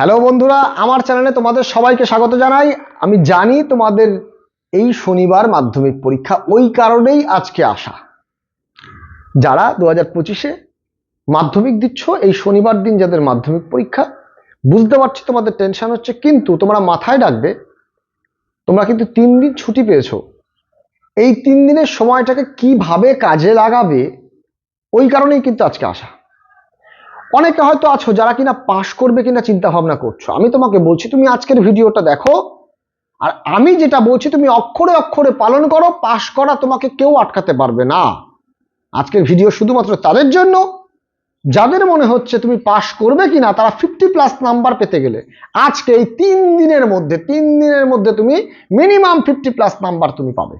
Hello বন্ধুরা, আমার চ্যানেলে তোমাদের সবাইকে স্বাগত জানাই। আমি জানি তোমাদের এই শনিবার মাধ্যমিক পরীক্ষা ওই কারণেই আজকে আসা। যারা দু হাজার পঁচিশে মাধ্যমিক দিচ্ছ, এই শনিবার দিন যাদের মাধ্যমিক পরীক্ষা, বুঝতে পারছি তোমাদের টেনশন হচ্ছে, কিন্তু তোমরা মাথায় রাখবে, তোমরা কিন্তু তিন দিন ছুটি পেয়েছ। এই তিন দিনের সময়টাকে কীভাবে কাজে লাগাবে, ওই কারণেই কিন্তু আজকে আসা। অনেকে হয়তো আছো যারা কিনা পাশ করবে কিনা চিন্তা ভাবনা করছ। আমি তোমাকে বলছি, তুমি আজকের ভিডিওটা দেখো। আর আমি যেটা বলছি, তুমি অক্ষরে অক্ষরে পালন করো, পাশ করা তোমাকে কেউ আটকাতে পারবে না। আজকের ভিডিও শুধুমাত্র তাদের জন্য। যাদের মনে হচ্ছে তুমি পাশ করবে কিনা, তারা ফিফটি প্লাস নাম্বার পেতে গেলে আজকে এই তিন দিনের মধ্যে, তিন দিনের মধ্যে তুমি মিনিমাম ফিফটি প্লাস নাম্বার তুমি পাবে।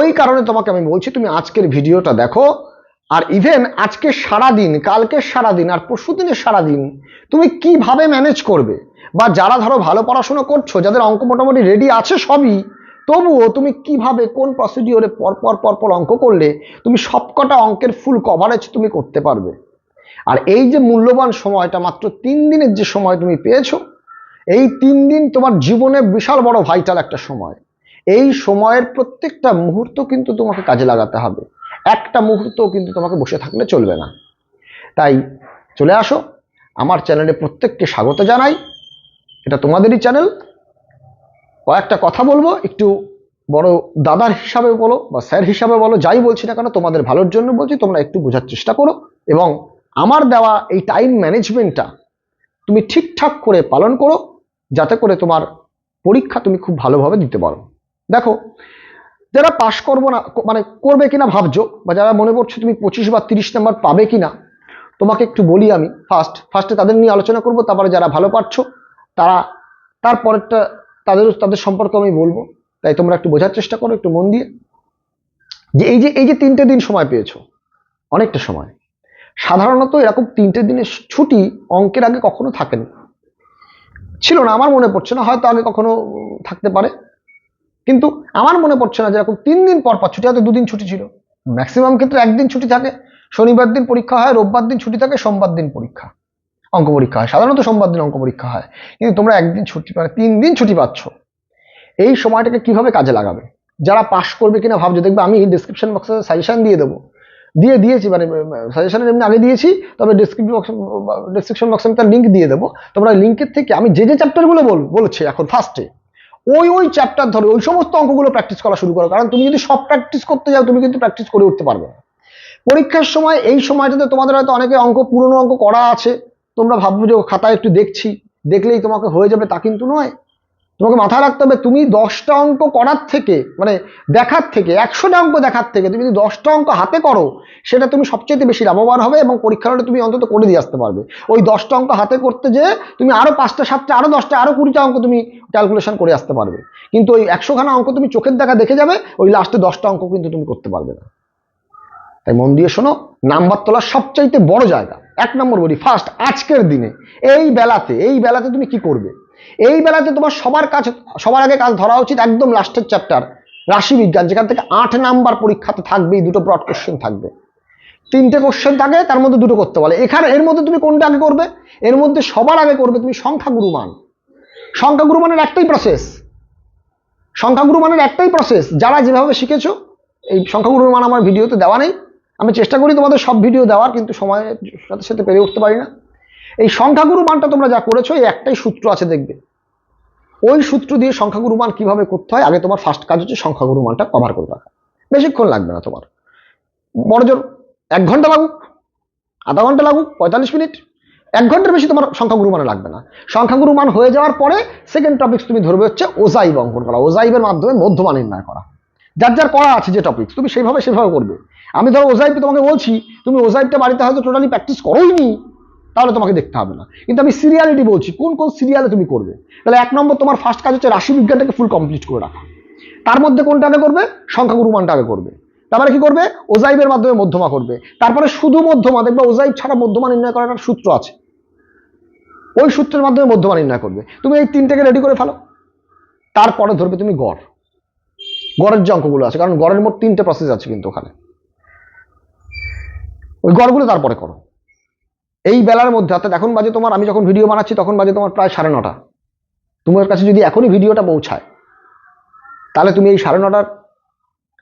ওই কারণে তোমাকে আমি বলছি, তুমি আজকের ভিডিওটা দেখো। আর ইভেন আজকে সারাদিন, কালকে সারাদিন আর পরশু দিনের সারাদিন তুমি কীভাবে ম্যানেজ করবে? বা যারা ধরো ভালো পড়াশোনা করছ, যাদের অঙ্ক মোটামুটি রেডি আছে সবই, তবুও তুমি কীভাবে, কোন প্রসিডিওরে পরপর পরপর অঙ্ক করলে তুমি সবকটা অঙ্কের ফুল কভারেজ তুমি করতে পারবে? আর এই যে মূল্যবান সময়টা, মাত্র তিন দিনের যে সময় তুমি পেয়েছ, এই তিন দিন তোমার জীবনে বিশাল বড় ভাইটাল একটা সময়। এই সময়ের প্রত্যেকটা মুহূর্ত কিন্তু তোমাকে কাজে লাগাতে হবে। একটা মুহূর্ত কিন্তু তোমাকে বসে থাকলে চলবে না। তাই চলে আসো, আমার চ্যানেলে প্রত্যেককে স্বাগত জানাই। এটা তোমাদেরই চ্যানেল। কয়েকটা কথা বলব, একটু বড় দাদার হিসাবে বলো বা স্যার হিসাবে বলো, যাই বলছি না কেন, তোমাদের ভালোর জন্য বলছি, তোমরা একটু বোঝার চেষ্টা করো। এবং আমার দেওয়া এই টাইম ম্যানেজমেন্টটা তুমি ঠিকঠাক করে পালন করো, যাতে করে তোমার পরীক্ষা তুমি খুব ভালোভাবে দিতে পারো। দেখো যারা পাশ করব না মানে করবে কিনা ভাবছ, বা যারা মনে করছ তুমি পঁচিশ বা তিরিশ নাম্বার পাবে কিনা, তোমাকে একটু বলি আমি ফার্স্ট ফার্স্টে তাদের নিয়ে আলোচনা করব, তারপরে যারা ভালো পারছ, তারা, তারপরেরটা তাদের তাদের সম্পর্কে আমি বলব। তাই তোমরা একটু বোঝার চেষ্টা করো, একটু মন দিয়ে। যে এই যে এই যে তিনটে দিন সময় পেয়েছ, অনেকটা সময়। সাধারণত এরকম তিনটে দিনের ছুটি অঙ্কের আগে কখনো থাকেনি। ছিল না, আমার মনে পড়ছে না, হয়তো আগে কখনো থাকতে পারে। কিন্তু আমার মনে পড়ছে না যেরকম তিন দিন পর পর, ছুটি হয়তো দুদিন ছুটি ছিল। ম্যাক্সিমাম ক্ষেত্রে একদিন ছুটি থাকে। শনিবার দিন পরীক্ষা হয়, রোববার দিন ছুটি থাকে, সোমবার দিন পরীক্ষা। অঙ্ক পরীক্ষা হয়। সাধারণত সোমবার দিন অঙ্ক পরীক্ষা হয়। কিন্তু তোমরা একদিন ছুটি মানে তিন দিন ছুটি পাচ্ছ। এই সময়টাকে কীভাবে কাজে লাগাবে? যারা পাশ করবে কিনা ভাবছ, দেখবে আমি ডিসক্রিপশন বক্সে সাজেশন দিয়ে দেবো। দিয়ে দিয়েছি মানে সাজেশনের এমনি আগে দিয়েছি, তবে ডিসক্রিপশন বক্স ডিসক্রিপশন বক্সে আমি তার লিঙ্ক দিয়ে দেবো। তোমরা লিঙ্কের থেকে, আমি যে যে চ্যাপ্টারগুলো বল, বলছি এখন ফার্স্টে ওই ওই চ্যাপ্টার ধরে, ওই সমস্ত অঙ্কগুলো প্র্যাকটিস করা শুরু করো। কারণ তুমি যদি সব প্র্যাকটিস করতে যাও, তুমি কিন্তু প্র্যাকটিস করে উঠতে পারবে না। পরীক্ষার সময়, এই সময়টাতে তোমাদের হয়তো অনেকে অঙ্ক, পুরনো অঙ্ক করা আছে। তোমরা ভাববে যে খাতায় একটু দেখছি, দেখলেই তোমাকে হয়ে যাবে, তা কিন্তু নয়। তোমাকে মাথায় রাখতে হবে, তুমি দশটা অঙ্ক করার থেকে মানে দেখার থেকে, একশোটা অঙ্ক দেখার থেকে, তুমি যদি দশটা অঙ্ক হাতে করো, সেটা তুমি সবচেয়ে বেশি লাভবান হবে এবং পরীক্ষার হলে তুমি অন্তত করে দিয়ে আসতে পারবে। ওই দশটা অঙ্ক হাতে করতে যে তুমি আরও পাঁচটা, সাতটা, আরও দশটা, আরও কুড়িটা অঙ্ক তুমি ক্যালকুলেশন করে আসতে পারবে। কিন্তু ওই একশোখানা অঙ্ক তুমি চোখের দেখা দেখে যাবে, ওই লাস্টে দশটা অঙ্ক কিন্তু তুমি করতে পারবে না। তাই মন দিয়ে শোনো, নাম্বার তোলার সবচাইতে বড় জায়গা। এক নম্বর বলি ফার্স্ট আজকের দিনে, এই বেলাতে এই বেলাতে তুমি কি করবে? এই বেলাতে তোমার সবার কাছে সবার আগে কাজ ধরা উচিত একদম লাস্টের চ্যাপ্টার রাশি বিজ্ঞান যেখান থেকে আট নাম্বার পরীক্ষাতে থাকবেই দুটো ব্রড কোশ্চেন থাকবে। তিনটে কোশ্চেন থাকে, তার মধ্যে দুটো করতে বলে। এখানে, এর মধ্যে তুমি কোনটা আগে করবে? এর মধ্যে সবার আগে করবে তুমি সংখ্যাগুরু মান সংখ্যাগুরু মানের একটাই প্রসেস সংখ্যাগুরু মানের একটাই প্রসেস যারা যেভাবে শিখেছো, এই সংখ্যাগুরুর মান আমার ভিডিওতে দেওয়া নেই। আমি চেষ্টা করি তোমাদের সব ভিডিও দেওয়ার, কিন্তু সময়ের সাথে সাথে পেরে উঠতে পারি না। এই সংখ্যাগুরু মানটা তোমরা যা করেছ, এই একটাই সূত্র আছে দেখবে। ওই সূত্র দিয়ে সংখ্যাগুরু মান কীভাবে করতে হয়, আগে তোমার ফার্স্ট কাজ হচ্ছে সংখ্যাগুরু মানটা কভার করে রাখা। বেশিক্ষণ লাগবে না তোমার। বড় জোর এক ঘণ্টা লাগুক, আধা ঘণ্টা লাগুক, পঁয়তাল্লিশ মিনিট, এক ঘণ্টার বেশি তোমার সংখ্যাগুরু মানে লাগবে না। সংখ্যাগুরু মান হয়ে যাওয়ার পরে সেকেন্ড টপিক্স তুমি ধরবে হচ্ছে ওজাইব অঙ্কন করা। ওজাইবের মাধ্যমে মধ্যমান নির্ণয় করা। যার যার করা আছে যে টপিক্স তুমি সেইভাবে সেভাবে করবে। আমি ধরো ওজাইব তোমাকে বলছি, তুমি ওজাইবটা বাড়িতে হয়তো টোটালি প্র্যাকটিস করোই নি তাহলে তোমাকে দেখতে হবে না। কিন্তু আমি সিরিয়ালিটি বলছি, কোন কোন সিরিয়ালে তুমি করবে? তাহলে এক নম্বর তোমার ফার্স্ট কাজ হচ্ছে রাশি বিজ্ঞানটাকে ফুল কমপ্লিট করে রাখা। তার মধ্যে কোনটা আগে করবে? সংখ্যাগুরু মানটা আগে করবে। তারপরে কি করবে? ওজাইবের মাধ্যমে মধ্যমা করবে। তারপরে শুধু মধ্যমা, দেখবে ওজাইব ছাড়া মধ্যমা নির্ণয় করার একটা সূত্র আছে। ওই সূত্রের মাধ্যমে মধ্যমা নির্ণয় করবে। তুমি এই তিনটাকে রেডি করে ফেলো। তারপরে ধরবে তুমি গড়। গড়ের যে অঙ্কগুলো আছে, কারণ গড়ের মোট তিনটে প্রসেস আছে কিন্তু ওখানে। ওই গড়গুলো তারপরে করো। এই বেলার মধ্যে, অর্থাৎ এখন বাজে তোমার, আমি যখন ভিডিও বানাচ্ছি, তখন বাজে তোমার প্রায় সাড়ে নটা। তোমার কাছে যদি এখনই ভিডিওটা পৌঁছায়, তাহলে তুমি এই সাড়ে নটার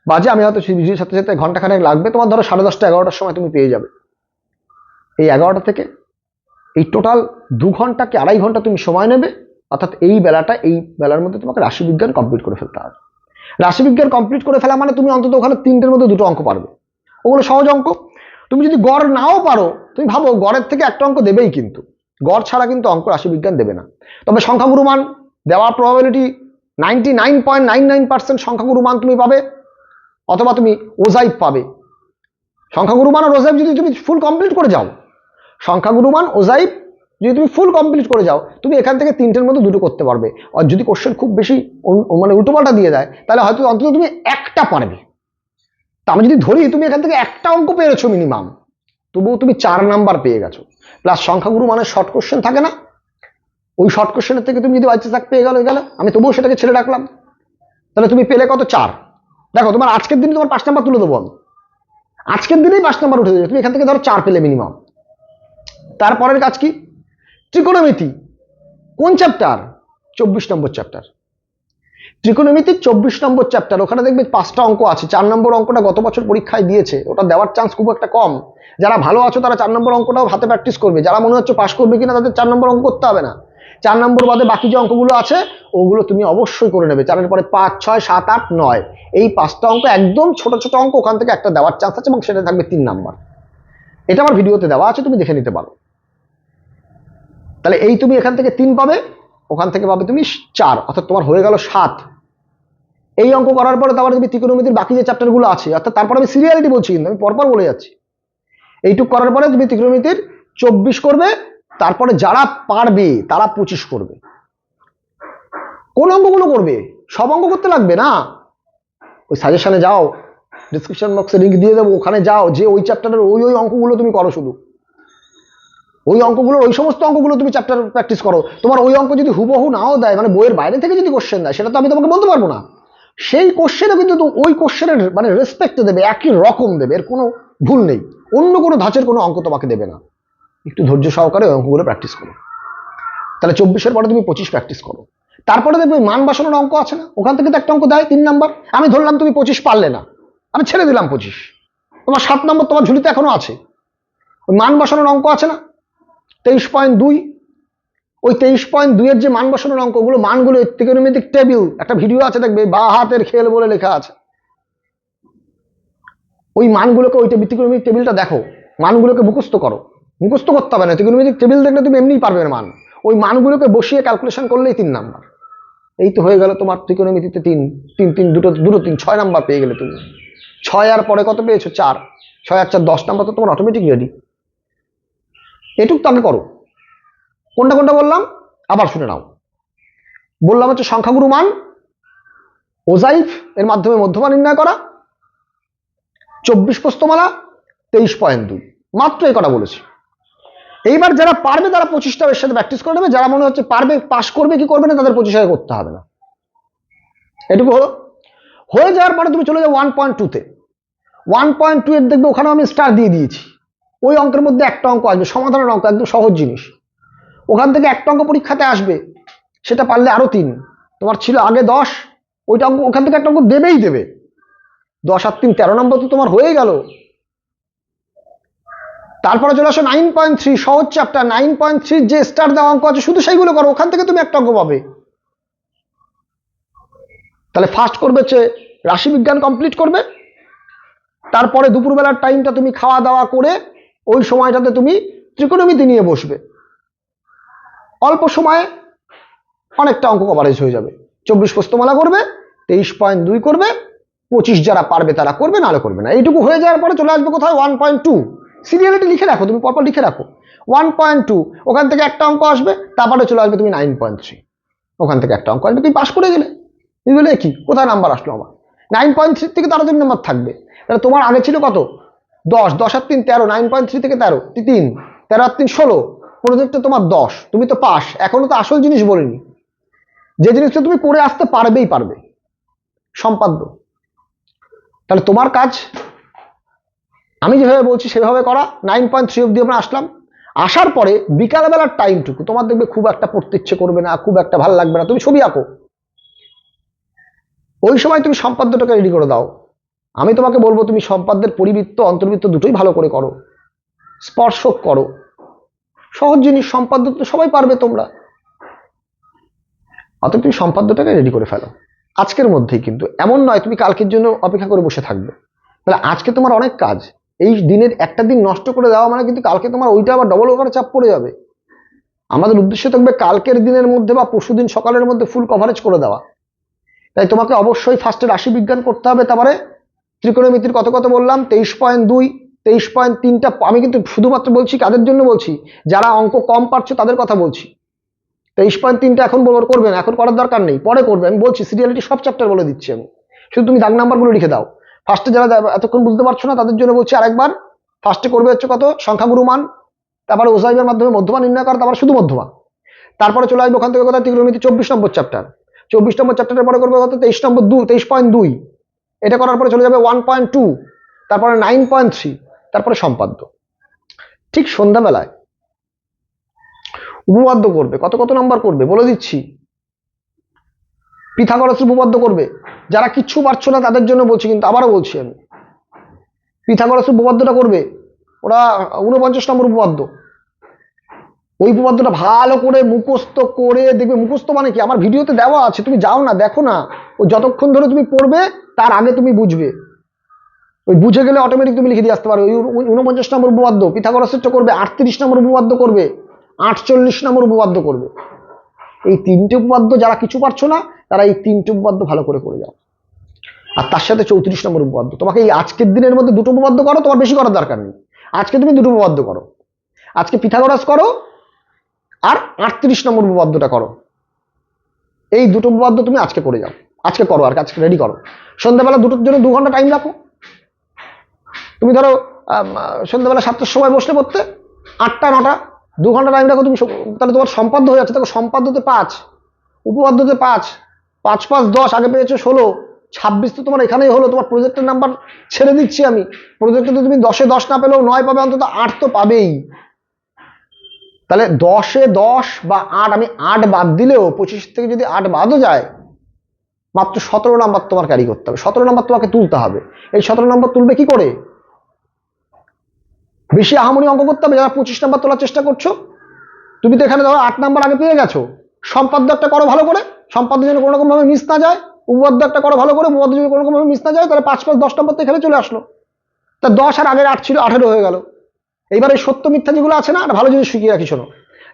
বাজে, আমি হয়তো সেই ভিডিওর সাথে সাথে ঘন্টাখানেক লাগবে, তোমার ধরো সাড়ে দশটা, এগারোটার সময় তুমি পেয়ে যাবে। এই এগারোটা থেকে এই টোটাল দু ঘণ্টা কি আড়াই ঘণ্টা তুমি সময় নেবে? অর্থাৎ এই বেলাটা, এই বেলার মধ্যে তোমাকে রাশিবিজ্ঞান কমপ্লিট করে ফেলতে হবে। রাশিবিজ্ঞান কমপ্লিট করে ফেলা মানে তুমি অন্তত ওখানে তিনটের মধ্যে দুটো অঙ্ক পারবে। ওগুলো সহজ অঙ্ক। তুমি যদি গড় নাও পারো, তুমি ভাবো গড়ের থেকে একটা অঙ্ক দেবেই কিন্তু। গড় ছাড়া কিন্তু অঙ্ক রাশিবিজ্ঞান দেবে না। তবে সংখ্যাগুরু মান দেওয়ার probability ninety nine point nine nine percent মান তুমি পাবে, অথবা তুমি ওজাইব পাবে। সংখ্যাগুরু মান আর যদি তুমি ফুল কমপ্লিট করে যাও, সংখ্যাগুরু মান ওজাইব যদি তুমি ফুল কমপ্লিট করে যাও, তুমি এখান থেকে তিনটের মধ্যে দুটো করতে পারবে। আর যদি কোশ্চেন খুব বেশি মানে উল্টোপাল্টা দিয়ে দেয়, তাহলে হয়তো অন্তত তুমি একটা পারবে। তা আমি যদি ধরি, তুমি এখান থেকে একটা অঙ্ক পেয়েছ মিনিমাম তবুও তুমি চার নাম্বার পেয়ে গেছো। প্লাস সংখ্যাগুরু মানে শর্ট কোশ্চেন থাকে না। ওই শর্ট কোশ্চেনের থেকে তুমি যদি বাইচে থাক পেয়ে গেলো, গেলে, আমি তবুও সেটাকে ছেড়ে রাখলাম। তাহলে তুমি পেলে কত? চার। দেখো, তোমার আজকের দিনে তোমার পাঁচ নাম্বার তুলে দেবো আমি। আজকের দিনেই পাঁচ নাম্বার উঠে যাবে। তুমি এখান থেকে ধরো চার পেলে মিনিমাম তারপরের কাজ কি? ত্রিকোণমিতি কোন চ্যাপ্টার চব্বিশ নম্বর চ্যাপ্টার ত্রিকোণমিতিক চব্বিশ নম্বর চ্যাপ্টার ওখানে দেখবে পাঁচটা অঙ্ক আছে। চার নম্বর অঙ্কটা গত বছর পরীক্ষায় দিয়েছে। ওটা দেওয়ার চান্স খুব একটা কম। যারা ভালো আছো তারা চার নম্বর অঙ্কটাও হাতে প্র্যাকটিস করবে। যারা মনে হচ্ছে পাশ করবে কিনা তাদের চার নম্বর অঙ্ক করতে হবে না। চার নম্বর বাদে বাকি যে অঙ্কগুলো আছে, ওগুলো তুমি অবশ্যই করে নেবে। চারের পরে পাঁচ, ছয়, সাত, আট, নয়। এই পাঁচটা অঙ্ক একদম ছোট ছোট অঙ্ক, ওখান থেকে একটা দেওয়ার চান্স আছে এবং সেটা থাকবে তিন নাম্বার। এটা আমার ভিডিওতে দেওয়া আছে, তুমি দেখে নিতে পারো। তাহলে এই তুমি এখান থেকে তিন পাবে, ওখান থেকে পাবে তুমি চার। অর্থাৎ তোমার হয়ে গেল সাত। এই অঙ্ক করার পরে তারপরে তুমি ত্রিকোণমিতির বাকি যে চ্যাপ্টারগুলো আছে, অর্থাৎ তারপরে আমি সিরিয়ালিটি বলছি কিন্তু আমি পরপর বলে যাচ্ছি। এইটুক করার পরে তুমি ত্রিকোণমিতির চব্বিশ করবে, তারপরে যারা পারবে তারা পঁচিশ করবে। কোন অঙ্কগুলো করবে? সব অঙ্ক করতে লাগবে না? ওই সাজেশনে যাও ডিসক্রিপশন বক্সে লিঙ্ক দিয়ে দেবো, ওখানে যাও, যে ওই চ্যাপ্টারের ওই ওই অঙ্কগুলো তুমি করো শুধু। ওই অঙ্কগুলো ওই সমস্ত অঙ্কগুলো তুমি চ্যাপ্টার প্র্যাকটিস করো। তোমার ওই অঙ্ক যদি হুবহু নাও দেয় মানে বইয়ের বাইরে থেকে যদি কোশ্চেন দেয়, সেটা তো আমি তোমাকে বলতে পারব না। সেই কোশ্চেনও কিন্তু ওই কোশ্চেনের মানে রেসপেক্ট দেবে, একই রকম দেবে, এর কোনো ভুল নেই। অন্য কোনো ধাঁচের কোনো অঙ্ক তোমাকে দেবে না। একটু ধৈর্য সহকারে ওই অঙ্কগুলো প্র্যাকটিস করো। তাহলে চব্বিশের পরে তুমি পঁচিশ প্র্যাকটিস করো। তারপরে দেখবে মান বাসনের অঙ্ক আছে না? ওখান থেকে তো একটা অঙ্ক দেয় তিন নাম্বার আমি ধরলাম তুমি পঁচিশ পারলে না। আমি ছেড়ে দিলাম পঁচিশ। তোমার সাত নম্বর তোমার ঝুলিতে এখনও আছে। ওই মান বসানোর অঙ্ক আছে না? তেইশ পয়েন্ট দুই ওই তেইশ পয়েন্ট দুইয়ের যে মান বসানোর অঙ্ক ওগুলো মানগুলো ত্রিকোণমিতিক টেবিল একটা ভিডিও আছে দেখবে, বা হাতের খেল বলে লেখা আছে। ওই মানগুলোকে ওই ত্রিকোণমিতিক টেবিলটা দেখো, মানগুলোকে মুখস্থ করো। মুখস্থ করতে হবে না, ত্রিকোণমিতিক টেবিল দেখলে তুমি এমনিই পারবে মান। ওই মানগুলোকে বসিয়ে ক্যালকুলেশন করলেই তিন নাম্বার এই তো হয়ে গেল তোমার ত্রিকোণমিতিতে তিন তিন তিন, দুটো দুটো তিন, ছয় নাম্বার পেয়ে গেলে তুমি। ছয় আর পরে কত পেয়েছ? চার। ছয় আর চার, দশ নাম্বার তো তোমার অটোমেটিক রেডি এটুক তো আমি করো। কোনটা কোনটা বললাম? আবার শুনে নাও। বললাম হচ্ছে সংখ্যাগুরু মান, ওজাইফ, এর মাধ্যমে মধ্যমা নির্ণয় করা, চব্বিশ প্রস্তমালা তেইশ পয়েন্ট দুই। মাত্র এই কটা বলেছি। এইবার যারা পারবে তারা পঁচিশটা এর সাথে প্র্যাকটিস করে নেবে। যারা মনে হচ্ছে পারবে পাস করবে, কি করবে না, তাদের পঁচিশ করতে হবে না। এটুকু হলো। হয়ে যাওয়ার পরে তুমি চলে যাও ওয়ান পয়েন্ট টুতে ওয়ান পয়েন্ট টু এর দেখবে ওখানে আমি স্টার দিয়ে দিয়েছি। ওই অঙ্কের মধ্যে একটা অঙ্ক আসবে। সমাধানের অঙ্ক, একদম সহজ জিনিস। ওখান থেকে একটা অঙ্ক পরীক্ষাতে আসবে, সেটা পারলে আরও তিন। তোমার ছিল আগে দশ, ওইটা অঙ্ক ওখান থেকে একটা অঙ্ক দেবেই দেবে। দশ আর তিন, তেরো নম্বর তো তোমার হয়ে গেল। তারপরে চলে আসো নাইন পয়েন্ট থ্রি সহজ চ্যাপ্টার নাইন পয়েন্ট থ্রি যে স্টার দেওয়া অঙ্ক আছে, শুধু সেইগুলো করো, ওখান থেকে তুমি একটা অঙ্ক পাবে। তাহলে ফার্স্ট করবে হচ্ছে রাশিবিজ্ঞান কমপ্লিট করবে। তারপরে দুপুরবেলার টাইমটা তুমি খাওয়া দাওয়া করে, ওই সময়টাতে তুমি ত্রিকোণমিতি নিয়ে বসবে। অল্প সময়ে অনেকটা অঙ্ক কভারেজ হয়ে যাবে। চব্বিশ প্রস্তমালা করবে, তেইশ পয়েন্ট দুই করবে, পঁচিশ যারা পারবে তারা করবে, নাহলে করবে না। এইটুকু হয়ে যাওয়ার পরে চলে আসবে কোথায়? ওয়ান পয়েন্ট টু সিরিয়ালিটি লিখে রাখো, তুমি পরপর লিখে রাখো। ওয়ান পয়েন্ট টু ওখান থেকে একটা অঙ্ক আসবে, তারপরে চলে আসবে তুমি নাইন পয়েন্ট থ্রি ওখান থেকে একটা অঙ্ক আসবে, তুমি পাস করে গেলে। তুমি বলে কি, কোথায় নাম্বার আসলো আমার? নাইন পয়েন্ট থ্রি থেকে তারা তিন নাম্বার থাকবে। তাহলে তোমার আগে ছিল কত? দশ দশ আর তিন, তেরো নাইন পয়েন্ট থ্রি থেকে তেরো, তিন, তেরো আর তিন, ষোলো। প্রজেক্টে তোমার দশ, তুমি তো পাস। এখনও তো আসল জিনিস বলিনি। যে জিনিসটা তুমি করে আসতে পারবেই পারবে। সম্পাদ্য। তাহলে তোমার কাজ, আমি যেভাবে বলছি সেভাবে করা। নাইন পয়েন্ট থ্রি অব্দি আমরা আসলাম। আসার পরে বিকালবেলার টাইমটুকু তোমার দেখবে খুব একটা পড়তে ইচ্ছে করবে না, খুব একটা ভালো লাগবে না। তুমি ছবি আঁকো। ওই সময় তুমি সম্পাদ্যটাকে রেডি করে দাও। আমি তোমাকে বলব, তুমি সম্পাদ্যের পরিবৃত্ত, অন্তর্বৃত্ত দুটোই ভালো করে করো। স্পর্শক করো। সহজ জিনিস, সম্পাদ্য তো সবাই পারবে তোমরা। অত তুমি সম্পাদ্যটাকে রেডি করে ফেলো। আজকের মধ্যেই কিন্তু এমন নয়, তুমি কালকের জন্য অপেক্ষা করে বসে থাকবে। তাহলে আজকে তোমার অনেক কাজ। এই দিনের একটা দিন নষ্ট করে দেওয়া মানে কিন্তু কালকে তোমার ওইটা আবার ডবল ওভারে চাপ পড়ে যাবে। আমাদের উদ্দেশ্য থাকবে কালকের দিনের মধ্যে বা পরশু দিন সকালের মধ্যে ফুল কভারেজ করে দেওয়া। তাই তোমাকে অবশ্যই ফার্স্টে রাশি বিজ্ঞান করতে হবে। তারপরে ত্রিকোণমিতির কত কত বললাম? তেইশ পয়েন্ট দুই। তেইশ পয়েন্ট তিনটা, আমি কিন্তু শুধুমাত্র বলছি কাদের জন্য বলছি? যারা অঙ্ক কম পারছ তাদের কথা বলছি। তেইশ পয়েন্ট তিনটা এখন বল- করবে না, এখন করার দরকার নেই, পরে করবে, আমি বলছি সিরিয়ালিটি সব চ্যাপ্টার বলে দিচ্ছি আমি। শুধু তুমি দাগ নাম্বারগুলো লিখে দাও। ফার্স্টে যারা এতক্ষণ বুঝতে পারছ না, তাদের জন্য বলছি আরেকবার। ফার্স্টে করবে হচ্ছে কত? সংখ্যাগুরু মান, তারপরে ওসাইবের মাধ্যমে মধ্যমা নির্ণয় করা, তারপরে শুধু মধ্যমা। তারপরে চলে আসবে ওখান থেকে কথা ত্রিকোণমিতি চব্বিশ নম্বর চ্যাপ্টার চব্বিশ নম্বর চ্যাপ্টারের পরে করবে কত? তেইশ নম্বর দু তেইশ পয়েন্ট দুই। এটা করার পরে চলে যাবে ওয়ান পয়েন্ট টু তারপরে নাইন পয়েন্ট থ্রি তারপরে সম্পাদ্য। ঠিক সন্ধ্যাবেলায় উপপাদ্য করবে। কত কত নাম্বার করবে? বলে দিচ্ছি। পিথাগোরাসের উপপাদ্য করবে। যারা কিচ্ছু পারছ না তাদের জন্য বলছি, কিন্তু আবারও বলছি আমি। পিথাগোরাসের উপপাদ্যটা করবে। ওরা উনপঞ্চাশ নম্বর উপপাদ্য। ওই উপপাদ্যটা ভালো করে মুখস্থ করে দেখবে। মুখস্থ মানে কি? আমার ভিডিওতে দেওয়া আছে, তুমি যাও না, দেখো না। ও যতক্ষণ ধরে তুমি পড়বে, তার আগে তুমি বুঝবে। ওই বুঝে গেলে অটোমেটিক তুমি লিখে দিয়ে আসতে পারো। ওই উনপঞ্চাশ নম্বর উপপাদ্য পিথাগোরাসেরটা করবে, আটত্রিশ নম্বর উপপাদ্য করবে, আটচল্লিশ নম্বর উপপাদ্য করবে। এই তিনটে উপপাদ্য যারা কিছু পারছ না, তারা এই তিনটে উপপাদ্য ভালো করে করে যাও। আর তার সাথে চৌত্রিশ নম্বর উপপাদ্য। তোমাকে এই আজকের দিনের মধ্যে দুটো উপপাদ্য করো, তোমার বেশি করার দরকার নেই। আজকে তুমি দুটো উপপাদ্য করো। আজকে পিথাগোরাস করো আর আটত্রিশ নম্বর উপপাদ্যটা করো। এই দুটো উপপাদ্য তুমি আজকে করে যাও। আজকে করো আর আজকে রেডি করো। সন্ধ্যাবেলা দুটোর জন্য দু ঘণ্টা টাইম রাখো। তুমি ধরো সন্ধ্যাবেলা সাতটার সময় বসলে পড়তে, আটটা, নটা, দু ঘণ্টা টাইম রাখো তুমি তাহলে তোমার সম্পাদ্য হয়ে যাচ্ছে। দেখো, সম্পাদ্যতে পাঁচ, উপপাদ্যতে পাঁচ পাঁচ পাঁচ দশ, আগে পেয়েছ ষোলো, ছাব্বিশ তো তোমার এখানেই হলো, তোমার প্রজেক্টের নাম্বার ছেড়ে দিচ্ছি আমি। প্রজেক্টে তো তুমি দশে দশ না পেলেও নয় পাবে, অন্তত আট তো পাবেই। তাহলে দশে দশ বা আট, আমি আট বাদ দিলেও পঁচিশ থেকে যদি আট বাদও যায়, মাত্র সতেরো নাম্বার তোমার ক্যারি করতে হবে। সতেরো নাম্বার তোমাকে তুলতে হবে। এই সতেরো নাম্বার তুলবে কি করে? বেশি আহামরি অঙ্ক করতে হবে, যারা পঁচিশ নাম্বার তোলার চেষ্টা করছ। তুমি তো এখানে ধরো আট নাম্বার আগে পেয়ে গেছো। সম্পাদ্য একটা করো ভালো করে, সম্পাদ্য যেন কোনো রকম ভাবে মিস না যায় উপপাদ্য একটা করো ভালো করে, উপপাদ্য যদি কোনো রকম ভাবে মিস না যায়, তাহলে পাঁচ পাঁচ দশ নম্বর তো এখানে চলে আসলো। তা দশ আর আগের আট ছিল, আঠেরো হয়ে গেল। এইবার এই সত্য মিথ্যা যেগুলো আছে না, আর ভালো জিনিস শিখিয়ে রাখি, শোনো।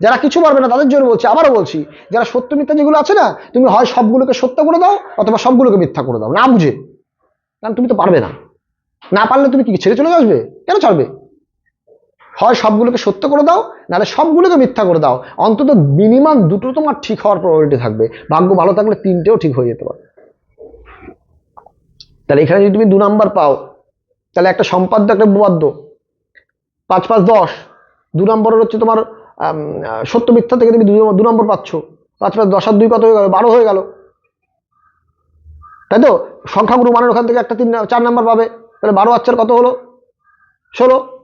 যারা কিছু পারবে না, তাদের জন্য বলছি, আবারও বলছি, যারা সত্য মিথ্যা যেগুলো আছে না, তুমি হয় সবগুলোকে সত্য করে দাও, অথবা সবগুলোকে মিথ্যা করে দাও, না বুঝে। কারণ তুমি তো পারবে না। না পারলে তুমি কি, ছেড়ে চলে আসবে কেন ছাড়বে? হয় সবগুলোকে সত্য করে দাও, নাহলে সবগুলোকে মিথ্যা করে দাও। অন্তত মিনিমাম দুটো তোমার ঠিক হওয়ার প্রবাবিলিটি থাকবে। ভাগ্য ভালো থাকলে তিনটেও ঠিক হয়ে যেতে পারে। তাহলে এখানে যদি তুমি দু নাম্বার পাও, তাহলে একটা সম্পাদ্য, একটা উপপাদ্য। পাঁচ পাঁচ দশ। দু নম্বরের হচ্ছে তোমার সত্য মিথ্যা থেকে তুমি দু- নম্বর পাচ্ছ। পাঁচ পাঁচ দশ আর দুই কত হয়ে গেল? বারো হয়ে গেল। তাই তো? সংখ্যাগুরু মানের ওখান থেকে একটা তিন, চার নাম্বার পাবে। তাহলে বারো আচ্ছার কত হলো? ষোলো।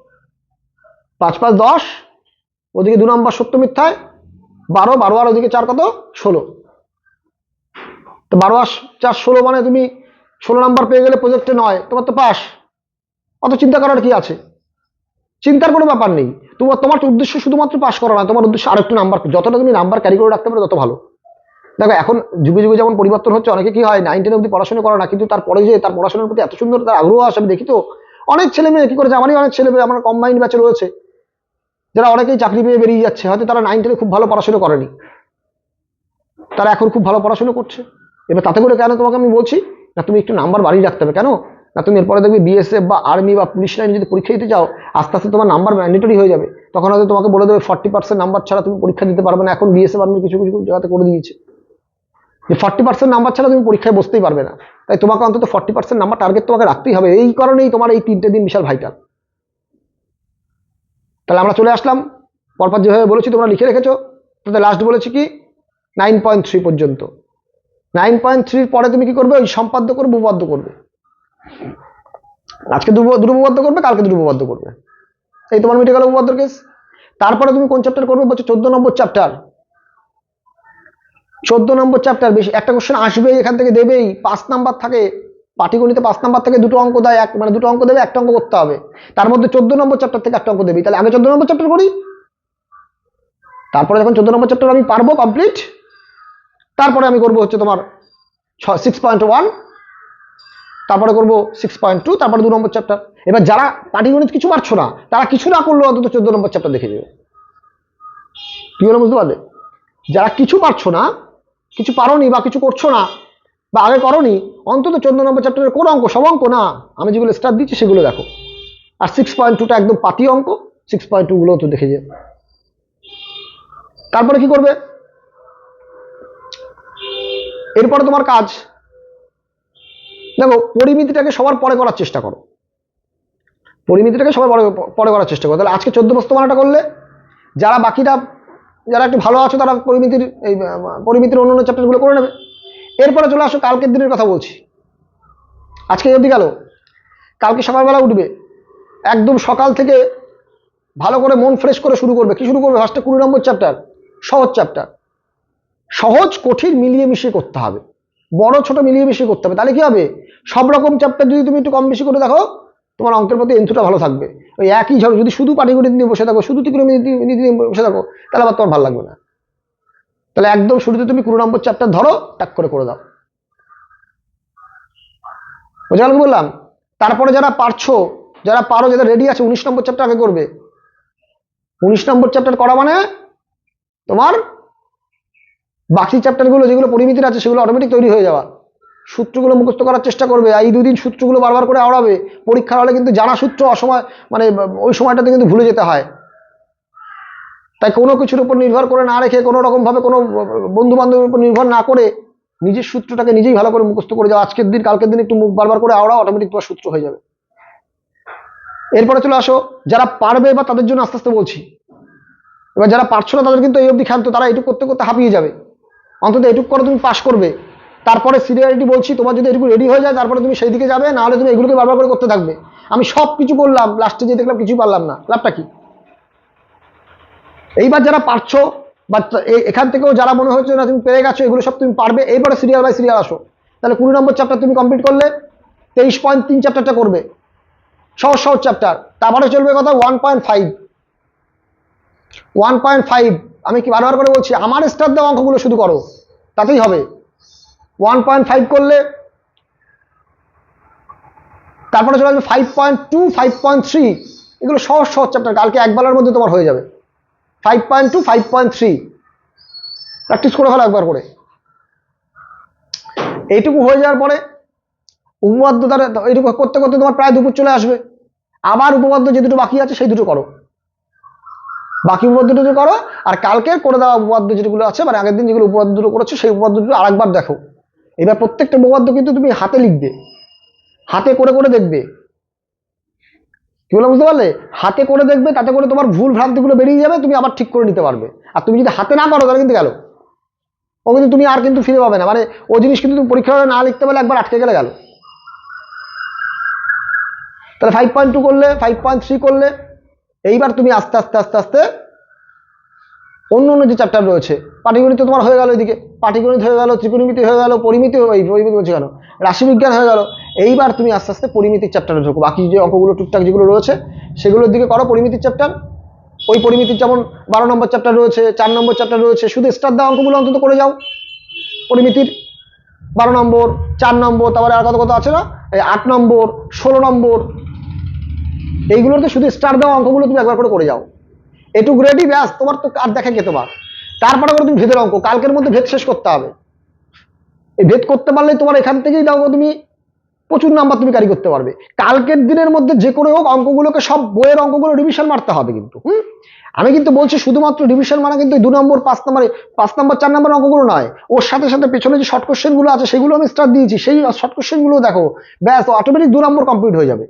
পাঁচ পাঁচ দশ, ওদিকে দু নম্বর সত্য মিথ্যায়, বারো বারো আর ওদিকে চার কত? ষোলো। তো বারো আর চার ষোলো মানে তুমি ষোলো নাম্বার পেয়ে গেলে প্রজেক্টে নয়, তোমার তো পাস অত চিন্তা করার কি আছে? চিন্তার কোনো ব্যাপার নেই। তোমার তোমার উদ্দেশ্য শুধুমাত্র পাস করা না, তোমার উদ্দেশ্য আরেকটু নাম্বার যতটা তুমি নাম্বার ক্যারি করে রাখতে পারো, তত ভালো। দেখো, এখন যুগে যুগে যেমন পরিবর্তন হচ্ছে, অনেকে কি হয় নাইন টেন অব্দি পড়াশোনা করে না, কিন্তু তারপরে যে তার পড়াশোনার প্রতি এত সুন্দর তার আগ্রহ আসে, আমি দেখি তো, অনেক ছেলে মেয়ে কি করেছে, আমারই অনেক ছেলে মেয়ে আমার কম্বাইন্ড ব্যাচে রয়েছে। যারা অনেকেই চাকরি পেয়ে বেরিয়ে যাচ্ছে, হয়তো তারা নাইন টেনে খুব ভালো পড়াশোনা করেনি। তারা এখন খুব ভালো পড়াশোনা করছে। এবার তাতে করে কেন তোমাকে আমি বলছি? না, তুমি একটু নাম্বার বাড়িয়ে রাখতে হবে। কেন? না, তুমি এরপরে দেখবে বিএসএফ বা আর্মি বা পুলিশ লাইনে যদি পরীক্ষা দিতে যাও আস্তে আস্তে তোমার নাম্বার ম্যান্ডেটরি হয়ে যাবে। তখন হয়তো তোমাকে বলে দেবে ফর্টি পার্সেন্ট নাম্বার ছাড়া তুমি পরীক্ষা দিতে পারবে না। এখন বিএসএফ আর্মি কিছু কিছু জায়গাতে করে দিয়েছে। যে ফর্টি পার্সেন্ট নাম্বার ছাড়া তুমি পরীক্ষায় বসতেই পারবে না। তাই তোমাকে অন্তত ফর্টি পার্সেন্ট নাম্বার টার্গেট তোমাকে রাখতেই হবে। এই কারণেই তোমার এই তিনটে দিন বিশাল ভাইটাল তাহলে আমরা চলে আসলাম। পরপর যেভাবে বলেছি, তোমরা লিখে রেখেছো। তাতে লাস্ট বলেছি কি? নাইন পয়েন্ট থ্রি পর্যন্ত। নাইন পয়েন্ট থ্রির পরে তুমি কি করবে? ওই সম্পাদ্য করবে, উপপাদ্য করবে। আজকে দুটো করবে, কালকে দুটো করবে। এই তোমার মিটে গেল উপপাদ্যর কেস তারপরে তুমি কোন চ্যাপ্টার করবে? বলছো চোদ্দ নম্বর চ্যাপ্টার চোদ্দ নম্বর চ্যাপ্টার বেশি একটা কোশ্চেন আসবেই, এখান থেকে দেবেই, পাঁচ নাম্বার থাকে। পাটিগণিতে পাঁচ নাম্বার থেকে দুটো অঙ্ক দেয়, এক মানে দুটো অঙ্ক দেবে, একটা অঙ্ক করতে হবে। তার মধ্যে চোদ্দ নম্বর চ্যাপ্টার থেকে একটা অঙ্ক দেবে। তাহলে আগে চোদ্দ নম্বর চ্যাপ্টার করি। তারপরে যখন চোদ্দ নম্বর চ্যাপ্টার আমি পারব কমপ্লিট তারপরে আমি করব হচ্ছে তোমার সিক্স পয়েন্ট ওয়ান তারপরে করব সিক্স পয়েন্ট টু তারপরে দু নম্বর চ্যাপ্টার এবার যারা পাটিগণিত কিছু পারছ না, তারা কিছু না করলেও অন্তত চোদ্দ নম্বর চ্যাপ্টার দেখে যাবে কি বুঝতে পারলে? যারা কিছু পারছ না, কিছু পারোনি বা কিছু করছ না বা আগে করনি, অন্তত চোদ্দ নম্বর চ্যাপ্টারের কোন অঙ্ক, সব অঙ্ক না। আমি যেগুলো স্টার দিচ্ছি সেগুলো দেখো। আর সিক্স পয়েন্ট টুটা একদম পাতি অঙ্ক সিক্স পয়েন্ট টুগুলো তো দেখে যাবে তারপরে কি করবে? এরপরে তোমার কাজ। দেখো, পরিমিতিটাকে সবার পরে করার চেষ্টা করো। পরিমিতিটাকে সবার পরে পরে করার চেষ্টা করো। তাহলে আজকে চোদ্দ বস্তমানাটা করলে, যারা বাকিটা, যারা একটু ভালো আছো, তারা পরিমিতির এই, পরিমিতির অন্য অন্য চ্যাপ্টারগুলো করে নেবে। এরপরে চলে আসো, কালকের দিনের কথা বলছি। আজকে অবধি গেল, কালকে সকালবেলা উঠবে, একদম সকাল থেকে ভালো করে মন ফ্রেশ করে শুরু করবে। কি শুরু করবে? ফার্স্টে কুড়ি নম্বর চ্যাপ্টার সহজ চ্যাপ্টার সহজ, কঠিন মিলিয়ে মিশিয়ে করতে হবে। বড়, ছোট মিলিয়ে মিশিয়ে করতে হবে। তাহলে কি হবে? সব রকম চ্যাপ্টার যদি তুমি একটু কম বেশি করে দেখো, তোমার অঙ্কের প্রতি এন্থুটা ভালো থাকবে। ওই একই ঝড়, যদি শুধু পাটিগণিত নিয়ে বসে থাকো, শুধু ত্রিকোণমিতি নিয়ে বসে থাকো, তাহলে আবার তোমার ভালো লাগবে না। তাহলে একদম শুরুতে তুমি কুড়ি নম্বর চ্যাপ্টার ধরো, টাক করে করে দাও। বোঝা গেল বললাম? তারপরে যারা পারছ, যারা পারো যারা রেডি আছে, উনিশ নম্বর চ্যাপ্টার আগে করবে। উনিশ নম্বর চ্যাপ্টার করা মানে তোমার বাকি চ্যাপ্টারগুলো যেগুলো পরিমিতির আছে, সেগুলো অটোমেটিক তৈরি হয়ে যাওয়া। সূত্রগুলো মুখস্থ করার চেষ্টা করবে। এই দুদিন সূত্রগুলো বারবার করে আওড়াবে। পরীক্ষার হলে কিন্তু জানা সূত্র অসময় মানে ওই সময়টাতে কিন্তু ভুলে যেতে হয়। তাই কোনো কিছুর উপর নির্ভর করে না রেখে কোনো রকমভাবে কোনো বন্ধু বান্ধবের উপর নির্ভর না করে নিজের সূত্রটাকে নিজেই ভালো করে মুখস্থ করে যাও। আজকের দিন, কালকের দিন একটু মুখ বারবার করে আওড়া অটোমেটিক তোমার সূত্র হয়ে যাবে। এরপরে চলে আসো, যারা পারবে বা তাদের জন্য আস্তে আস্তে বলছি। এবার যারা পারছ না, তাদের কিন্তু এই অবধি ক্ষান্ত তারা এটুকু করতে করতে হাঁপিয়ে যাবে। অন্তত এটুকু করে, তুমি পাশ করবে। তারপরে সিরিয়ালিটি বলছি, তোমার যদি এটুকু রেডি হয়ে যায়, তারপরে তুমি সেই দিকে যাবে, নাহলে তুমি এগুলোকে বারবার করে করতে থাকবে। আমি সব কিছু করলাম লাস্টে যেয়ে দেখলাম কিছুই পারলাম না। লাভটা কি? এইবার যারা পারছ, বা এখান থেকেও যারা মনে হচ্ছে না, তুমি পেরে গেছো, এগুলো সব তুমি পারবে। এইবারে সিরিয়াল বাই সিরিয়াল আসো। তাহলে কুড়ি নম্বর চ্যাপ্টার তুমি কমপ্লিট করলে, তেইশ পয়েন্ট তিন চ্যাপ্টারটা করবে। সহজ সহজ চ্যাপ্টার তারপরে চলবে কথা one point five one point five আমি কি বারবার করে বলছি, আমার স্টার দেওয়া অঙ্কগুলো শুধু করো। তাতেই হবে। ওয়ান পয়েন্ট ফাইভ করলে, তারপরে চলে আসবে five point two five point three এগুলো সহজ সহজ চ্যাপ্টার কালকে এক বেলার মধ্যে তোমার হয়ে যাবে। Five point two five point three practice করে ফেলো একবার করে। এইটুকু হয়ে যাওয়ার পরে উপপাদ্য দ্বারা এইটুকু করতে করতে তোমার প্রায় দুপুর চলে আসবে। আবার উপপাদ্য যে দুটো বাকি আছে সেই দুটো করো। বাকি উপপাদ্য দুটো করো আর কালকে করে দেওয়া উপপাদ্য যেগুলো আছে মানে আগের দিন যেগুলো উপপাদ্য দুটো করেছ, সেই উপপাদ্য দুটো আরেকবার দেখো। এবার প্রত্যেকটা উপপাদ্য কিন্তু তুমি হাতে লিখবে। হাতে করে করে দেখবে। কি বলে বুঝতে পারলে? হাতে করে দেখবে, তাতে করে তোমার ভুল ভ্রান্তিগুলো বেরিয়ে যাবে, তুমি আবার ঠিক করে নিতে পারবে। আর তুমি যদি হাতে না করো তাহলে কিন্তু গেল। ও কিন্তু তুমি আর কিন্তু ফিরে পাবে না। মানে ও জিনিস কিন্তু তুমি পরীক্ষা না লিখতে পারলে একবার আটকে গেলে গেল। তাহলে ফাইভ পয়েন্ট টু করলে ফাইভ পয়েন্ট থ্রি করলে, এইবার তুমি আস্তে আস্তে আস্তে আস্তে অন্য অন্য যে চ্যাপ্টার রয়েছে, পাটিগণিত তোমার হয়ে গেল এদিকে, পাটিগণিত হয়ে গেল, ত্রিকোণমিতি হয়ে গেল, পরিমিতি এই পরিমিতি বলছি কেন? রাশিবিজ্ঞান হয়ে গেল, এইবার তুমি আস্তে আস্তে পরিমিতির চ্যাপ্টারে ঢোকো। বাকি যে অঙ্কগুলো, টুকটাক যেগুলো রয়েছে, সেগুলোর দিকে করো পরিমিতির চ্যাপ্টার ওই পরিমিতির যেমন বারো নম্বর চ্যাপ্টার রয়েছে, চার নম্বর চ্যাপ্টার রয়েছে, শুধু স্টার দেওয়া অঙ্কগুলো অন্তত করে যাও। পরিমিতির বারো নম্বর, চার নম্বর, তারপরে আর কত কত আছে না? এই আট নম্বর, ষোলো নম্বর, এইগুলোতে শুধু স্টার দেওয়া অঙ্কগুলো তুমি একবার করে করে যাও। এটুক রেডি ব্যাস, তোমার তো আর দেখে কে তোমার? তারপরে করে তুমি ভেদের অঙ্ক, কালকের মধ্যে ভেদ শেষ করতে হবে। এই ভেদ করতে পারলে তোমার এখান থেকেই দাও তুমি প্রচুর নাম্বার তুমি ক্যারি করতে পারবে। কালকের দিনের মধ্যে যে করে হোক, অঙ্কগুলোকে সব বইয়ের অঙ্কগুলো রিভিশন মারতে হবে কিন্তু, হুম? আমি কিন্তু বলছি শুধুমাত্র রিভিশন মানে কিন্তু দু নম্বর, পাঁচ নম্বর পাঁচ নম্বর, চার নম্বর অঙ্কগুলো নয়। ওর সাথে সাথে পেছনে যে শর্ট কোশ্চেনগুলো আছে, সেগুলো আমি স্টার্ট দিয়েছি। সেই শর্ট কোশ্চেনগুলো দেখো, ব্যাস অটোমেটিক দু নম্বর কমপ্লিট হয়ে যাবে।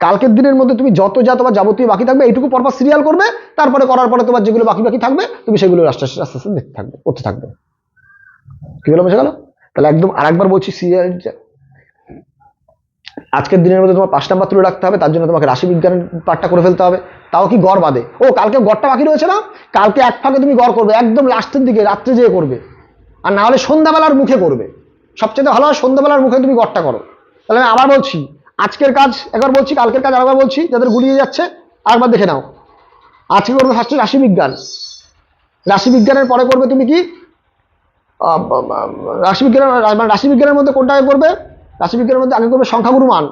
কালকের দিনের মধ্যে তুমি যত যা তোমার যাবতীয় বাকি থাকবে, এইটুকু পরপর সিরিয়াল করবে, তারপরে করার পরে তোমার যেগুলো বাকি বাকি থাকবে, তুমি সেগুলো আস্তে আস্তে আস্তে আস্তে দেখতে থাকবে, করতে থাকবে। কি হলো বোঝা গেল? তাহলে একদম আরেকবার বলছি সিরিয়াল আজকের দিনের মধ্যে তোমার পাঁচ নাম্বার তুলে রাখতে হবে, তার জন্য তোমাকে রাশি বিজ্ঞানের পাঠটা করে ফেলতে হবে। তাও কি গড় বাদে? ও, কালকে গড়টা বাকি রয়েছে না? কালকে এক ফাঁকে তুমি গড় করবে, একদম লাস্টের দিকে, রাত্রে যেয়ে করবে। আর না হলে সন্ধ্যাবেলার মুখে করবে। সবচেয়ে ভালো হয় সন্ধ্যাবেলার মুখে তুমি গড়টা করো। তাহলে আমি আবার বলছি আজকের কাজ একবার বলছি, কালকের কাজ আরেকবার বলছি, যাদের গুলিয়ে যাচ্ছে, আরেকবার দেখে নাও। আজকে করবে ফার্স্টে রাশিবিজ্ঞান। রাশিবিজ্ঞানের পরে করবে তুমি কি? রাশিবিজ্ঞানের মানে রাশিবিজ্ঞানের মধ্যে কোনটা আগে করবে? রাশিবিজ্ঞানের মধ্যে আগে করবে সংখ্যাগুরু মান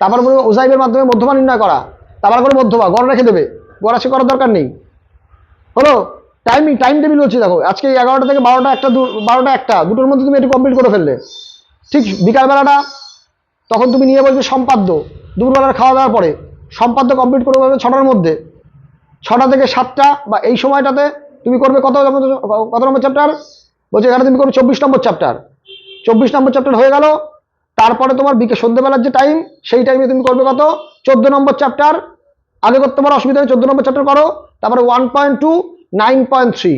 তারপর করবে ওজাইবের মাধ্যমে মধ্যমা নির্ণয় করা। তারপর করে মধ্যমা গড় রেখে দেবে। গড় আছে করার দরকার নেই। হলো? টাইমিং টাইম টেবিল হচ্ছে দেখো, আজকে এগারোটা থেকে বারোটা একটা বারোটা একটা, দুটোর মধ্যে তুমি এটি কমপ্লিট করে ফেললে। ঠিক বিকালবেলাটা তখন তুমি নিয়ে বলবে সম্পাদ্য। দুপুরবেলার খাওয়া দাওয়ার পরে। সম্পাদ্য কমপ্লিট করে ফেলবে ছটার মধ্যে। ছটা থেকে সাতটা বা এই সময়টাতে তুমি করবে কত কত নম্বর চ্যাপ্টার বলছে, এখানে তুমি করবে চব্বিশ নম্বর চ্যাপ্টার চব্বিশ নম্বর চ্যাপ্টার হয়ে গেল। তারপরে তোমার বিকে সন্ধ্যেবেলার যে টাইম সেই টাইমে তুমি করবে কত? চোদ্দ নম্বর চ্যাপ্টার আগে করতে পারো অসুবিধা নেই, চোদ্দ নম্বর চ্যাপ্টার করো। তারপরে one point two nine point three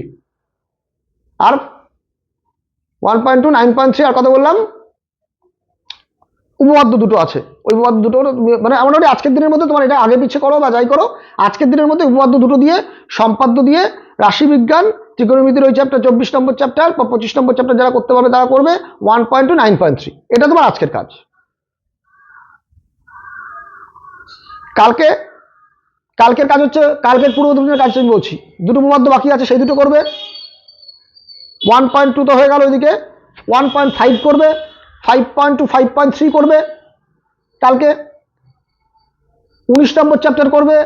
আর one point two nine point three আর কত বললাম? উপপাদ্য দুটো আছে। ওই উপপাদ্য দুটো মানে মোটামুটি আজকের দিনের মধ্যে তোমার এটা আগে পিছিয়ে করো বা যাই করো। আজকের দিনের মধ্যে উপপাদ্য দুটো দিয়ে, সম্পাদ্য দিয়ে রাশিবিজ্ঞান ত্রিকোণমিতির ওই চ্যাপ্টার চব্বিশ নম্বর চ্যাপ্টার বা পঁচিশ নম্বর চ্যাপ্টার যারা করতে পারবে তারা করবে one point two nine point three এটা তোমার আজকের কাজ। কালকে, কালকের কাজ হচ্ছে, কালকের পূর্ব দিনের কাজ আমি বলছি। দুটো উপপাদ্য বাকি আছে, সেই দুটো করবে। ওয়ান পয়েন্ট টু তো হয়ে গেল ওইদিকে। ওয়ান পয়েন্ট ফাইভ করবে। Five point two five point three করবে। কালকে উনিশ নম্বর চ্যাপ্টার করবে।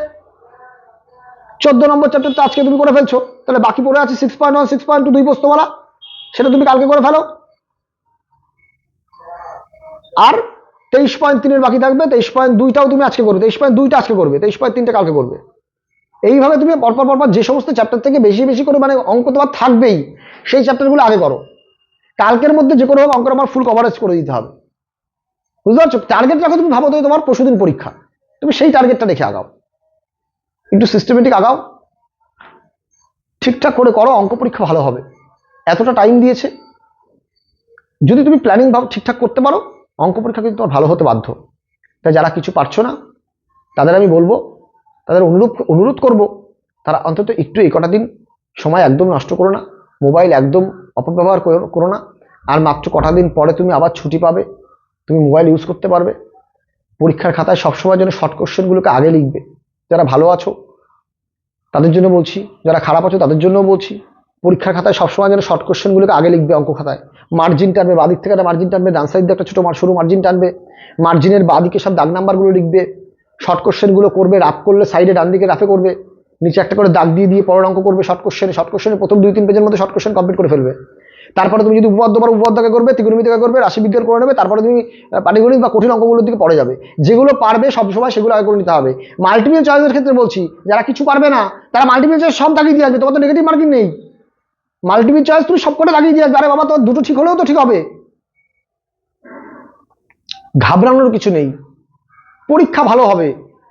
চোদ্দ নম্বর চ্যাপ্টার তো আজকে তুমি করে ফেলছো। তাহলে বাকি পড়ে আছে six point one six point two দুই পোস্তমালা সেটা তুমি কালকে করে ফেলো। আর তেইশ পয়েন্ট তিনের বাকি থাকবে। তেইশ পয়েন্ট দুইটাও তুমি আজকে করবে। তেইশ পয়েন্ট দুইটা আজকে করবে। তেইশ পয়েন্ট তিনটা কালকে করবে। এইভাবে তুমি পরপর পরপর যে সমস্ত চ্যাপ্টার থেকে বেশি বেশি করে মানে অঙ্ক তোমার থাকবেই, সেই চ্যাপ্টারগুলো আগে করো। কালকের মধ্যে যে কোনো হোক অঙ্কের আমার ফুল কভারেজ করে দিতে হবে। বুঝতে পারছ? টার্গেট রাখো তুমি, ভাবো তোমার পরশুদিন পরীক্ষা। তুমি সেই টার্গেটটা দেখে আগাও। একটু সিস্টেমেটিক আগাও। ঠিকঠাক করে করো, অঙ্ক পরীক্ষা ভালো হবে। এতটা টাইম দিয়েছে। যদি তুমি প্ল্যানিং ভাব ঠিকঠাক করতে পারো, অঙ্ক পরীক্ষা কিন্তু তোমার ভালো হতে বাধ্য। তাই যারা কিছু পারছ না, তাদের আমি বলব, তাদের অনুরোধ অনুরোধ করব, তারা অন্তত একটু এই কটা দিন সময় একদম নষ্ট করো না। মোবাইল একদম অপব্যবহার করো- না। আর মাত্র কটা দিন পরে তুমি আবার ছুটি পাবে, তুমি মোবাইল ইউজ করতে পারবে। পরীক্ষার খাতায় সবসময় যেন শর্ট কোশ্চেনগুলোকে আগে লিখবে। যারা ভালো আছো, তাদের জন্য বলছি। যারা খারাপ আছো, তাদের জন্যও বলছি। পরীক্ষার খাতায় সবসময় যেন শর্ট কোশ্চেনগুলোকে আগে লিখবে অঙ্ক খাতায়। মার্জিন টানবে বাদিক থেকে একটা মার্জিন টানবে, ডান সাইড দিয়ে একটা ছোটো সরু মার্জিন টানবে। মার্জিনের বাদিকে সব দাগ নাম্বারগুলো লিখবে। শর্ট কোশ্চেনগুলো করবে, রাফ করলে সাইডে ডান দিকে রাফে করবে। নিচে একটা করে দাগ দিয়ে দিয়ে পরের অঙ্ক করবে শর্ট কোশ্চেনে শর্ট কোশ্চেনে প্রথম দুই তিন পেজের মধ্যে শর্ট কোশ্চেন কমপ্লিট করে ফেলবে। তারপরে তুমি যদি উপপাদ্য পারো উপপাদ্যকে করবে ত্রিকোণমিতিকা করবে রাশিবিজ্ঞান করে নেবে, তারপরে তুমি পাটিগণিত বা কঠিন অঙ্কগুলোর দিকে পড়ে যাবে। যেগুলো পারবে সবসময় সেগুলো আগে করে নিতে হবে। মাল্টিপল চয়েসের ক্ষেত্রে বলছি, যারা কিছু পারবে না, তারা মাল্টিপল চয়েস সব দাগিয়ে দিয়ে আসবে, তোমার তো নেগেটিভ মার্কিং নেই। মাল্টিপল চয়েস তুমি সব করে দাগিয়ে দিয়ে আসবে, আরে বাবা, তোমার দুটো ঠিক হলেও তো ঠিক হবে। ঘাবড়ানোর কিছু নেই। পরীক্ষা ভালো হবে।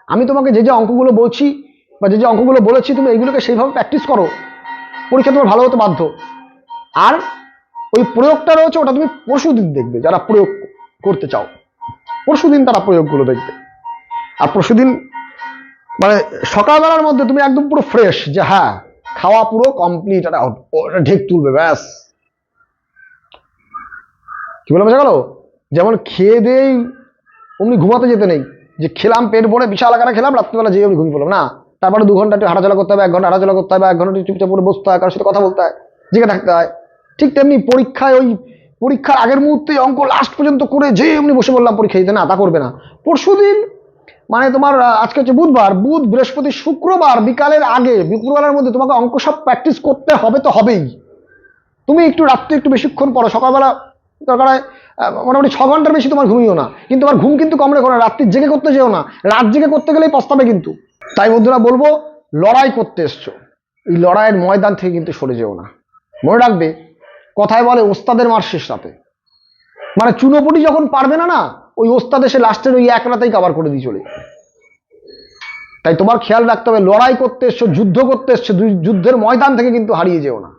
আমি তোমাকে যে যে অঙ্কগুলো বলছি বা যে যে অঙ্কগুলো বলেছি তুমি এইগুলোকে সেইভাবে প্র্যাকটিস করো। পরীক্ষা তোমার ভালো হতে বাধ্য। আর ওই প্রয়োগটা রয়েছে, ওটা তুমি পরশু দিন দেখবে, যারা প্রয়োগ করতে চাও। পরশু দিন তারা প্রয়োগগুলো দেখবে। আর পরশু দিন মানে সকালবেলার মধ্যে তুমি একদম পুরো ফ্রেশ যে হ্যাঁ খাওয়া পুরো কমপ্লিট এটা ওটা ঢেক তুলবে, ব্যাস। কি বলে বোঝা গেল? যেমন খেয়ে দিয়েই অমনি ঘুমাতে যেতে নেই, যে খেলাম পেট ভরে, বিশাল আকারে খেলাম, রাত্রিবেলা যেয়ে আমি ঘুমিয়ে পড়লাম। না তারপরে দু ঘণ্টা একটু হাঁটাচলা করতে হবে, এক ঘণ্টা হাঁটাচলা করতে হবে, এক ঘণ্টা চুপচাপ করে বসতে হয়, কারোর সাথে কথা বলতে হয়, জেগে থাকতে হয়। ঠিক তেমনি পরীক্ষায় ওই পরীক্ষার আগের মুহূর্তে অঙ্ক লাস্ট পর্যন্ত করে যে এমনি বসে বললাম পরীক্ষা দিতে, না, তা করবে না। পরশু দিন মানে তোমার আজকে হচ্ছে বুধবার, বুধ, বৃহস্পতি, শুক্রবার বিকালের আগে বিপুলবেলার মধ্যে তোমাকে অঙ্ক সব প্র্যাকটিস করতে হবে তো হবেই। তুমি একটু রাত্রে একটু বেশিক্ষণ পড়ো, সকালবেলা দরকার হয় মোটামুটি ছ ঘণ্টার বেশি তোমার ঘুমিও না। কিন্তু তোমার ঘুম কিন্তু কম রেখো না, রাত্রি জেগে করতে যেও না। রাত জেগে করতে গেলেই পস্তাবে কিন্তু। তাই বন্ধুরা বলব, লড়াই করতে এসছো। এই লড়াইয়ের ময়দান থেকে কিন্তু সরে যেও না। মনে রাখবে, কথায় বলে ওস্তাদের মার শেষ রাতে। মানে চুনোপুটি যখন পারবে না না, ওই ওস্তাদ এসে লাস্টের ওই এক রাতেই কাবার করে দিয়ে চলে তাই তোমার খেয়াল রাখতে হবে, লড়াই করতে এসছো, যুদ্ধ করতে এসছো যুদ্ধের ময়দান থেকে কিন্তু হারিয়ে যেও না।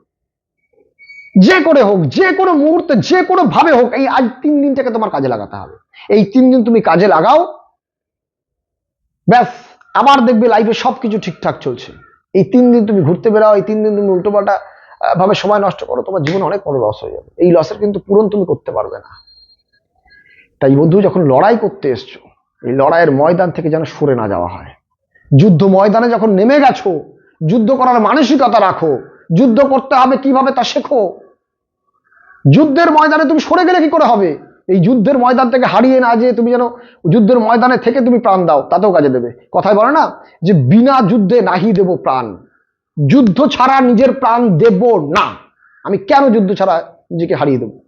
যে করে হোক, যে কোনো মুহূর্তে, যে কোনো ভাবে হোক, এই আজ তিন দিনটাকে তোমার কাজে লাগাতে হবে। এই তিন দিন তুমি কাজে লাগাও। ব্যাস। আবার দেখবে লাইফে সবকিছু ঠিকঠাক চলছে। এই তিন দিন তুমি ঘুরতে বেরাও এই তিন দিন তুমি উল্টোপাল্টা ভাবে সময় নষ্ট করো, তোমার জীবনে অনেক বড় লস হয়ে যাবে। এই লসের কিন্তু পূরণ তুমি করতে পারবে না। তাই বন্ধু, যখন লড়াই করতে এসছো, এই লড়াইয়ের ময়দান থেকে যেন সরে না যাওয়া হয়। যুদ্ধ ময়দানে যখন নেমে গেছো, যুদ্ধ করার মানসিকতা রাখো, যুদ্ধ করতে হবে কীভাবে তা শেখো। যুদ্ধের ময়দানে তুমি সরে গেলে কি করে হবে? এই যুদ্ধের ময়দান থেকে হারিয়ে না যে তুমি যেন যুদ্ধের ময়দানে থেকে তুমি প্রাণ দাও, তাতেও কাজে দেবে। কথায় বলে না যে বিনা যুদ্ধে নাহি দেব প্রাণ। যুদ্ধ ছাড়া নিজের প্রাণ দেব না। আমি কেন যুদ্ধ ছাড়া নিজেকে হারিয়ে দেব?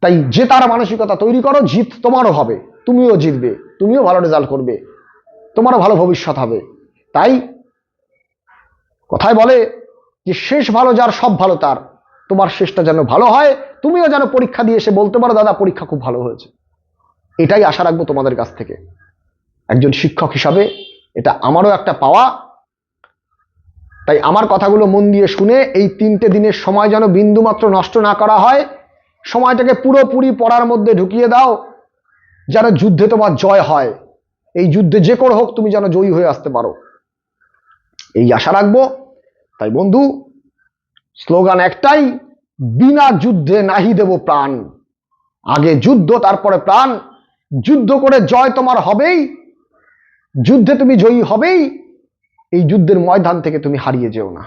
তাই যে তার মানসিকতা তৈরি করো, জিত তোমারও হবে, তুমিও জিতবে, তুমিও ভালো রেজাল্ট করবে, তোমারও ভালো ভবিষ্যৎ হবে। তাই কথায় বলে যে শেষ ভালো যার, সব ভালো তার। তোমার শেষটা যেন ভালো হয়, তুমিও যেন পরীক্ষা দিয়ে এসে বলতে পারো, দাদা, পরীক্ষা খুব ভালো হয়েছে। এটাই আশা রাখব তোমাদের কাছ থেকে। একজন শিক্ষক হিসাবে এটা আমারও একটা পাওয়া। তাই আমার কথাগুলো মন দিয়ে শুনে এই তিনটে দিনের সময় যেন বিন্দুমাত্র নষ্ট না করা হয়, সময়টাকে পুরোপুরি পড়ার মধ্যে ঢুকিয়ে দাও, যেন যুদ্ধে তোমার জয় হয়। এই যুদ্ধে যে করে হোক, তুমি যেন জয়ী হয়ে আসতে পারো। এই আশা রাখব। তাই বন্ধু স্লোগান একটাই, বিনা যুদ্ধে নাহি দেব প্রাণ। আগে যুদ্ধ, তারপরে প্রাণ। যুদ্ধ করে জয় তোমার হবেই, যুদ্ধে তুমি জয়ী হবেই, এই যুদ্ধের ময়দান থেকে তুমি হারিয়ে যেও না।